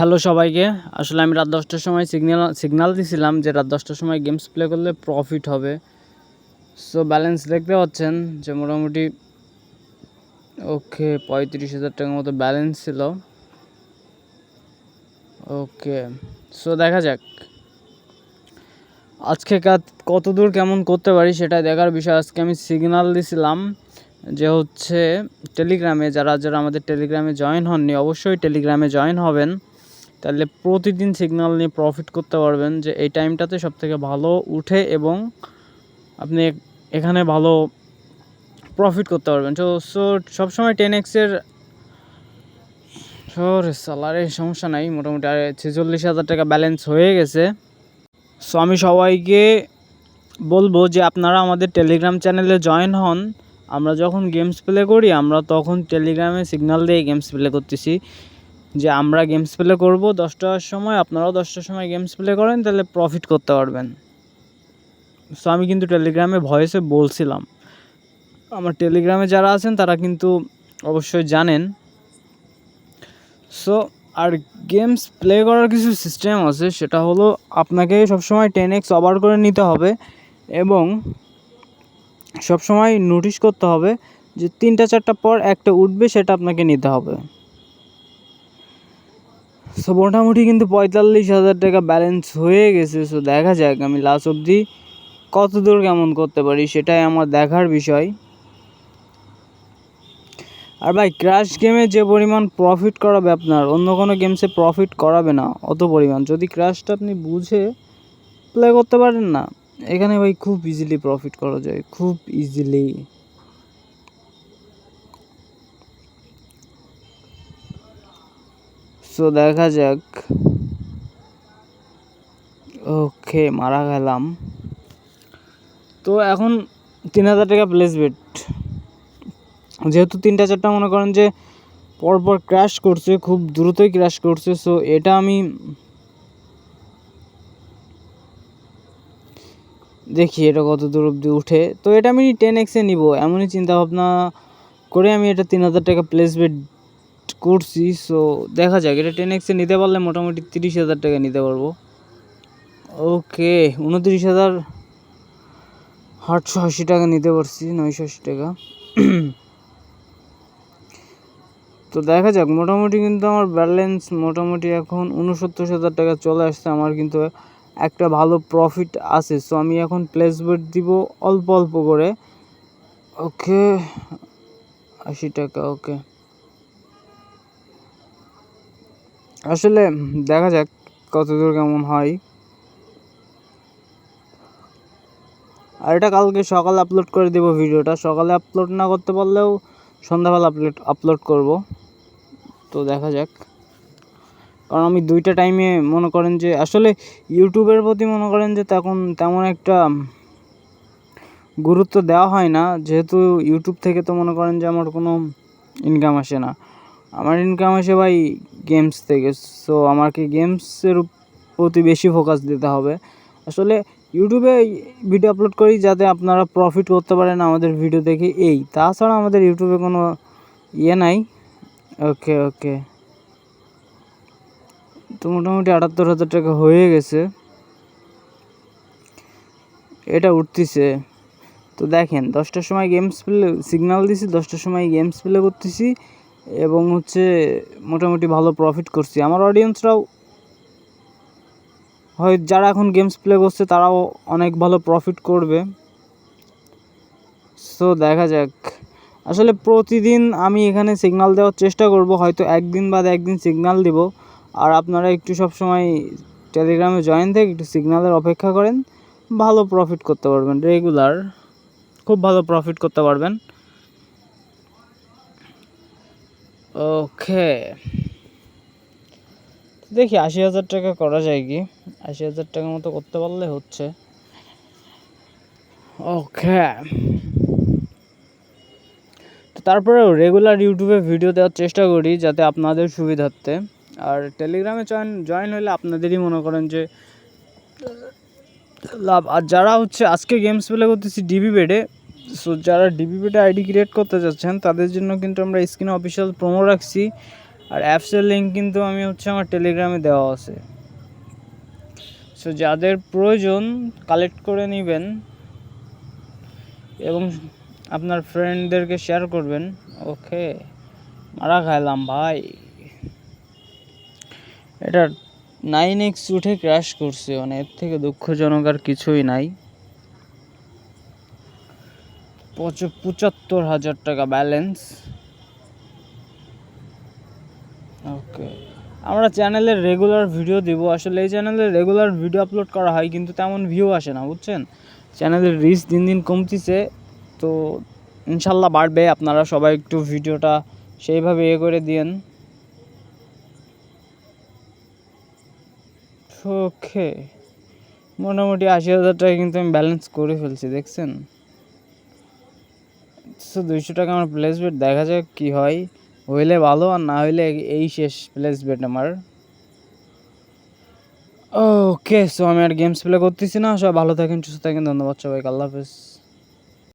Hello সবাইকে। আসলে আমি রাত দশটার সময় সিগন্যাল সিগন্যাল দিছিলাম যে রাত দশটার সময় গেমস প্লে করলে প্রফিট হবে। সো ব্যালেন্স দেখতে পাচ্ছেন যে মোটামুটি ওকে পঁয়ত্রিশ হাজার টাকার মতো ব্যালেন্স ছিল। ওকে সো দেখা যাক। আজকে কাত- কত দূর কেমন করতে পারি সেটা দেখার বিষয়। আজকে আমি সিগনাল দিছিলাম যে হচ্ছে টেলিগ্রামে যারা যারা আমাদের টেলিগ্রামে জয়েন হননি, অবশ্যই টেলিগ্রামে জয়েন হবেন। তাহলে প্রতিদিন সিগনাল নিয়ে প্রফিট করতে পারবেন যে এই টাইমটাতে সব থেকে ভালো উঠে এবং আপনি এখানে ভালো প্রফিট করতে পারবেন। তো সো সবসময় টেন এক্সের সরে স্যালারি সমস্যা নাই, মোটামুটি আর ছেচল্লিশ হাজার টাকা ব্যালেন্স হয়ে গেছে। সো আমি সবাইকে বলব যে আপনারা আমাদের টেলিগ্রাম চ্যানেলে জয়েন হন। আমরা যখন গেমস প্লে করি, আমরা তখন টেলিগ্রামে সিগনাল দিয়ে গেমস প্লে করতেছি। যে আমরা গেমস প্লে করব দশটার সময়, আপনারাও দশটার সময় গেমস প্লে করেন, তাহলে প্রফিট করতে পারবেন। সো আমি কিন্তু টেলিগ্রামে ভয়েসে বলছিলাম। আমার টেলিগ্রামে যারা আছেন, তারা কিন্তু অবশ্যই জানেন। সো আর গেমস প্লে করার কিছু সিস্টেম আছে, সেটা হলো আপনাকে সবসময় টেন এক্স ওভার করে নিতে হবে এবং সবসময় নোটিশ করতে হবে যে তিনটা চারটা পর একটা উঠবে, সেটা আপনাকে নিতে হবে। সো মোটামুটি কিন্তু পঁয়তাল্লিশ হাজার টাকা ব্যালেন্স হয়ে গেছে। সো দেখা যাক আমি লাস্ট অবধি কত দূর কেমন করতে পারি, সেটাই আমার দেখার বিষয়। আর ভাই ক্র্যাশ গেমে যে পরিমাণ প্রফিট করাবে আপনার, অন্য কোনো গেমসে প্রফিট করাবে না, অত পরিমাণ। যদি ক্র্যাশটা আপনি বুঝে প্লে করতে পারেন না, এখানে ভাই খুব ইজিলি প্রফিট করা যায়, খুব ইজিলি সো দেখা যাক। ওকে, মারা গেলাম। তো এখন তিন হাজার টাকা প্লেস যেহেতু তিনটা চারটা মনে করেন যে পরপর ক্র্যাশ করছে, খুব দ্রুতই ক্র্যাশ করছে সো এটা আমি দেখি এটা কত দূর অবধি উঠে। তো এটা আমি টেন এক্সে নিব, এমনই চিন্তা ভাবনা করে আমি এটা তিন হাজার টাকা প্লেস করছি সো দেখা যাক, এটা টেন এক্সে নিতে পারলে মোটামুটি তিরিশ হাজার টাকা নিতে পারব। ওকে উনত্রিশ হাজার আটশো আশি টাকা নিতে পারছি, নয়শো আশি টাকা। তো দেখা যাক, মোটামুটি কিন্তু আমার ব্যালেন্স মোটামুটি এখন উনসত্তর হাজার টাকা চলে আসছে, আমার কিন্তু একটা ভালো প্রফিট আছে। সো আমি এখন প্লেসবেট দিব অল্প অল্প করে। ওকে আশি টাকা ওকে আসলে দেখা যাক কতদূর কেমন হয়। আর এটা কালকে সকালে আপলোড করে দেবো ভিডিওটা। সকালে আপলোড না করতে পারলেও সন্ধ্যাবেলা আপলোড আপলোড করব। তো দেখা যাক। কারণ আমি দুইটা টাইমে মনে করেন যে, আসলে ইউটিউবের প্রতি মনে করেন যে তখন তেমন একটা গুরুত্ব দেওয়া হয় না। যেহেতু ইউটিউব থেকে তো মনে করেন যে আমার কোনো ইনকাম আসে না। আমার ইনকাম আসে ভাই গেমস থেকে সো আমাকে গেমসের প্রতি বেশি ফোকাস দিতে হবে। আসলে ইউটিউবে ভিডিও আপলোড করি যাতে আপনারা প্রফিট করতে পারেন আমাদের ভিডিও দেখে। এই, তাছাড়া আমাদের ইউটিউবে কোনো ইয়ে নাই। ওকে ওকে তো মোটামুটি আটাত্তর হাজার টাকা হয়ে গেছে। এটা উঠতেছে। তো দেখেন, দশটার সময় গেমস প্লে সিগন্যাল দিছি, দশটার সময় গেমস প্লে করতেছি। এবং হচ্ছে মোটামুটি ভালো প্রফিট করছি। আমার অডিয়েন্সরাও হয় যারা এখন গেমস প্লে করছে, তারাও অনেক ভালো প্রফিট করবে। সো দেখা যাক। আসলে প্রতিদিন আমি এখানে সিগনাল দেওয়ার চেষ্টা করব, হয়তো একদিন বাদে একদিন সিগনাল দিব। আর আপনারা একটু সব সময় টেলিগ্রামে জয়েন থেকে একটু সিগনালের অপেক্ষা করেন, ভালো প্রফিট করতে পারবেন রেগুলার খুব ভালো প্রফিট করতে পারবেন। ওকে। দেখি, আশি হাজার টাকা করা যায় কি? আশি হাজার টাকার মতো করতে পারলে হচ্ছে। ওকে। তারপরেও রেগুলার ইউটিউবে ভিডিও দেওয়ার চেষ্টা করি যাতে আপনাদের সুবিধার্থে। আর টেলিগ্রামে জয়েন জয়েন হলে আপনাদেরই মনে করেন যে লাভ। আর যারা হচ্ছে আজকে গেমস প্লে করতেছি ডিবি বেডে সো যারা ডিবি বেডে আইডি ক্রিয়েট করতে যাচ্ছেন তাদের জন্য কিন্তু আমরা স্ক্রিনে অফিসিয়াল প্রোমো রাখছি। আর অ্যাপসের লিঙ্ক কিন্তু আমি হচ্ছে আমার টেলিগ্রামে দেওয়া আছে। সো যাদের প্রয়োজন কালেক্ট করে নেবেন। এবং আপনার ফ্রেন্ডদেরকে শেয়ার করবেন। ওকে মারা খাইলাম ভাই। এটা নাইন এক্স উঠে ক্র্যাশ করছে। মানে এর থেকে দুঃখজনক আর কিছুই নাই। পঁচাত্তর হাজার টাকা ব্যালেন্স ওকে আমরা চ্যানেলে রেগুলার ভিডিও দিব। আসলে এই চ্যানেলে রেগুলার ভিডিও আপলোড করা হয়, কিন্তু তেমন ভিউ আসে না, বুঝছেন? চ্যানেলের রিচ দিন দিন কমতিছে, তো ইনশাল্লাহ বাড়বে। আপনারা সবাই একটু ভিডিওটা সেইভাবে ইয়ে করে দিয়েন। ওকে মোটামুটি আশি হাজার টাকা কিন্তু আমি ব্যালেন্স করে ফেলছি, দেখছেন? সো দুইশো টাকা আমার প্লেস বেট দেখা যাক কি হয়। হইলে ভালো, আর না হইলে এই শেষ প্লেস বেট আমার। ওকে সো আমি আর গেমস প্লে করতেছি না, সবাই ভালো থাকেন, সুস্থ থাকেন, ধন্যবাদ সবাইকে, আল্লাহ হাফেজ।